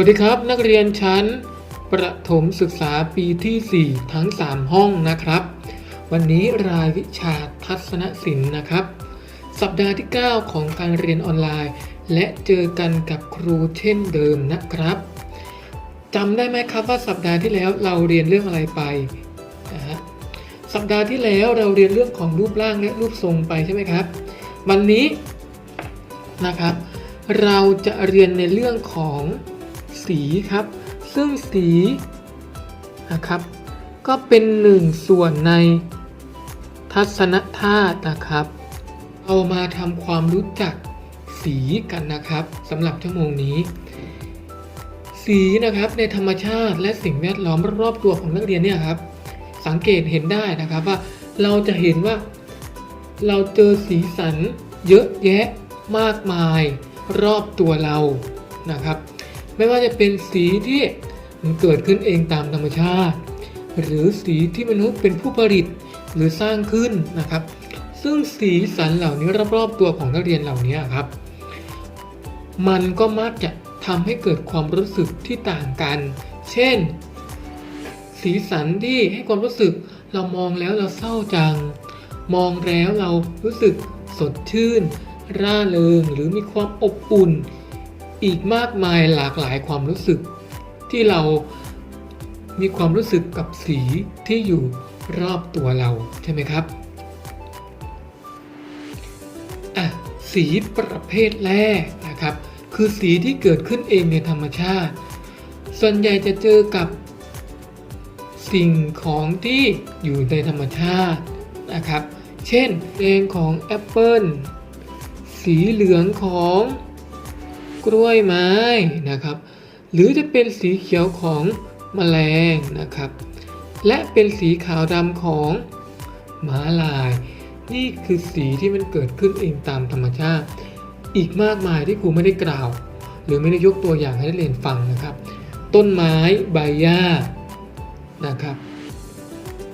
วัสดีครับ นักเรียนชั้น ประถมศึกษาปีที่ 4 ทั้ง 3 ห้องนะครับ วันนี้รายวิชาทัศนศิลป์นะครับ สัปดาห์ที่ 9 ของการเรียนออนไลน์ และเจอกันกับครูเช่นเดิมนะครับจำได้ไหมครับว่าสัปดาห์ที่แล้วเราเรียนเรื่องอะไรไปนะฮะสัปดาห์ที่แล้วเราเรียนเรื่องของรูปร่างและรูปทรงไปใช่ไหมครับ วันนี้นะครับ เราจะเรียนในเรื่องของ สีครับ ซึ่งสีนะครับ ก็เป็นหนึ่งส่วนในทัศนธาตุนะครับ เอามาทำความรู้จักสีกันนะครับสำหรับชั่วโมงนี้ สีนะครับในธรรมชาติและสิ่งแวดล้อมรอบตัวของนักเรียนเนี่ยครับ สังเกตเห็นได้นะครับว่าเราจะเห็นว่า เราเจอสีสันเยอะแยะมากมายรอบตัวเรานะครับ ไม่ว่าจะเป็นสีที่มันเกิดขึ้นเองตามธรรมชาติ หรือสีที่มนุษย์เป็นผู้ผลิตหรือสร้างขึ้นนะครับ ซึ่งสีสันเหล่านี้รอบๆตัวของนักเรียนเหล่านี้ครับ มันก็มักจะทำให้เกิดความรู้สึกที่ต่างกัน เช่น สีสันที่ให้ความรู้สึกเรามองแล้วเราเศร้าจัง มองแล้วเรารู้สึกสดชื่น ร่าเริงหรือมีความอบอุ่น อีกมากมายหลากหลายความรู้สึก ที่เรามีความรู้สึกกับสีที่อยู่รอบตัวเราใช่ไหมครับอะสีประเภทแรกนะครับ คือสีที่เกิดขึ้นเองในธรรมชาติ ส่วนใหญ่จะเจอกับสิ่งของที่อยู่ในธรรมชาตินะครับ เช่นแดงของแอปเปิลสีเหลืองของ กล้วยไม้นะครับ หรือจะเป็นสีเขียวของแมลงนะครับ และเป็นสีขาวดำของม้าลาย นี่คือสีที่มันเกิดขึ้นเองตามธรรมชาติ อีกมากมายที่ครูไม่ได้กล่าว หรือไม่ได้ยกตัวอย่างให้นักเรียนฟังนะครับ ต้นไม้ใบหญ้านะครับ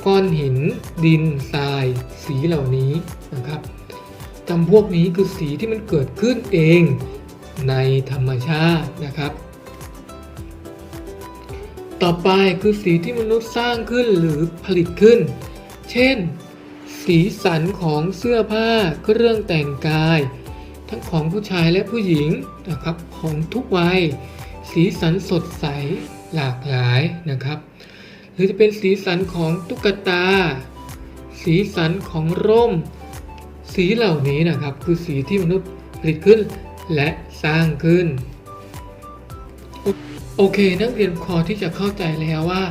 ก้อนหิน ดินทราย สีเหล่านี้นะครับจำพวกนี้คือสีที่มันเกิดขึ้นเอง ในธรรมชาตินะครับ ต่อไปคือสีที่มนุษย์สร้างขึ้นหรือผลิตขึ้น เช่น สีสันของเสื้อผ้าเครื่องแต่งกาย ทั้งของผู้ชายและผู้หญิงนะครับของทุกวัย สีสันสดใสหลากหลายนะครับ หรือจะเป็นสีสันของตุ๊กตา สีสันของร่ม สีเหล่านี้นะครับ คือสีที่มนุษย์ผลิตขึ้น และสร้างขึ้น โอเค นักเรียนพอที่จะเข้าใจแล้วว่า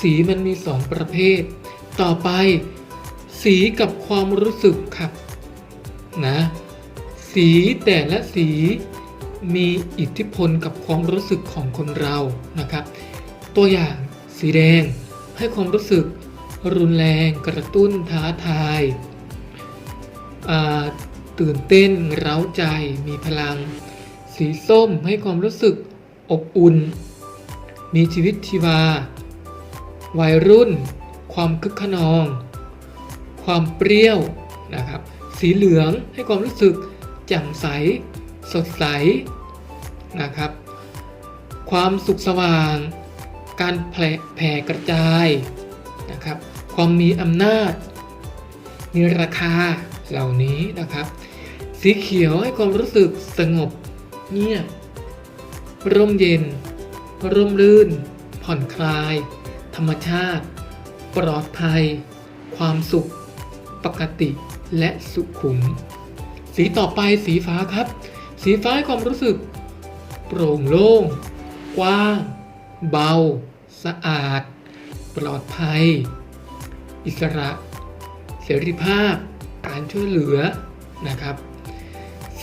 สีมันมีสองประเภท ต่อไป สีกับความรู้สึกครับนะสีแต่ละสีมีอิทธิพลกับความรู้สึกของคนเรานะครับ ตัวอย่างสีแดงให้ความรู้สึกรุนแรงกระตุ้นท้าทาย ตื่นเต้น เร้าใจ มีพลัง สีส้มให้ความรู้สึกอบอุ่น มีชีวิตชีวา วัยรุ่น ความคึกขนอง ความเปรี้ยวนะครับ สีเหลืองให้ความรู้สึกแจ่มใส สดใสนะครับ ความสุขสว่าง การแผ่แผ่กระจายนะครับ ความมีอำนาจมีราคาเหล่านี้นะครับ สีเขียวให้ความรู้สึกสงบ เงียบ ร่มเย็น ร่มรื่น ผ่อนคลาย ธรรมชาติ ปลอดภัย ความสุข ปกติและสุขุม สีต่อไปสีฟ้าครับ สีฟ้าให้ความรู้สึก โปร่งโล่ง กว้าง เบา สะอาด ปลอดภัย อิสระ เสรีภาพ การช่วยเหลือนะครับ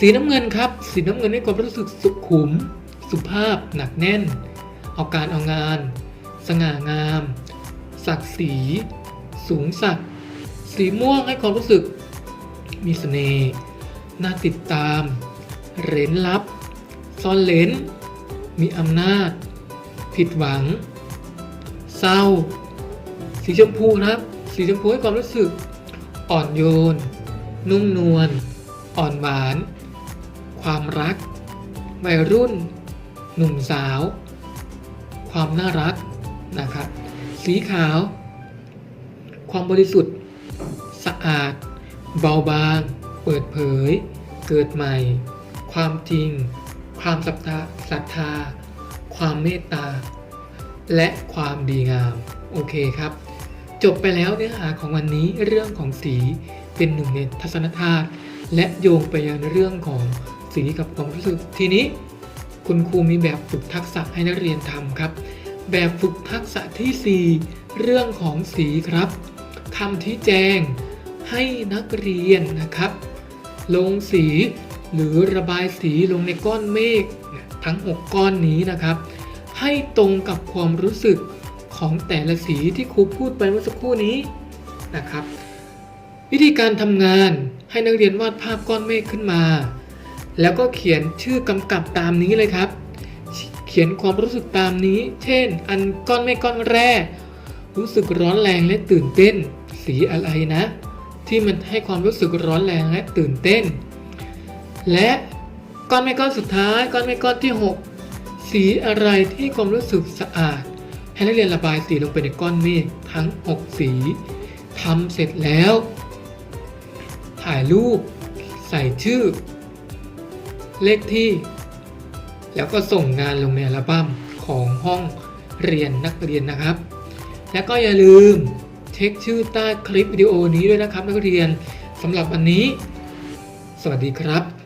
สีน้ำเงินครับ สีน้ำเงินให้ความรู้สึกสุขุม สุภาพ หนักแน่น เอาการเอางาน สง่างาม ศักดิ์ศรี สูงสักดิ์สีม่วงให้ความรู้สึก มีเสน่ห์น่าติดตาม เร้นลับ ซ่อนเลนมีอำนาจ ผิดหวัง เศร้า สีชมพูนะครับ สีชมพูให้ความรู้สึก อ่อนโยน นุ่มนวล อ่อนหวาน ความรัก วัยรุ่น หนุ่มสาว ความน่ารักนะครับสีขาว ความบริสุทธิ์ สะอาด เบาบาง เปิดเผย เกิดใหม่ ความจริง ความศรัทธาศรัทธา ความเมตตา และความดีงาม โอเคครับ จบไปแล้วเนื้อหาของวันนี้เรื่องของสีเป็นหนึ่งในทัศนธาตุและโยงไปยังเรื่องของ สีกับความรู้สึกทีนี้ คุณครูมีแบบฝึกทักษะให้นักเรียนทำครับ แบบฝึกทักษะทีสี่ 4 เรื่องของสีครับคำที่แจงให้นักเรียนนะครับ ลงสีหรือระบายสีลงในก้อนเมฆทั้ง 6 ก้อนนี้นะครับ ให้ตรงกับความรู้สึกของแต่ละสีที่ครูพูดไปเมื่อสักครู่นี้นะครับ วิธีการทำงานให้นักเรียนวาดภาพก้อนเมฆขึ้นมา แล้วก็เขียนชื่อกำกับตามนี้เลยครับ เขียนความรู้สึกตามนี้ เช่น อันก้อนเมฆก้อนแรก รู้สึกร้อนแรงและตื่นเต้น สีอะไรนะ ที่มันให้ความรู้สึกร้อนแรงและตื่นเต้น และก้อนเมฆก้อนสุดท้าย ก้อนเมฆก้อนที่ 6 สีอะไรที่ความรู้สึกสะอาด ให้นักเรียนระบายสีลงไปในก้อนเมฆทั้ง 6 สีทำเสร็จแล้ว ถ่ายรูป ใส่ชื่อ เลขที่ แล้วก็ส่งงานลงในอัลบั้มของห้องเรียนนักเรียนนะครับ แล้วก็อย่าลืมเช็คชื่อใต้คลิปวิดีโอนี้ด้วยนะครับนักเรียนสำหรับวันนี้ สวัสดีครับ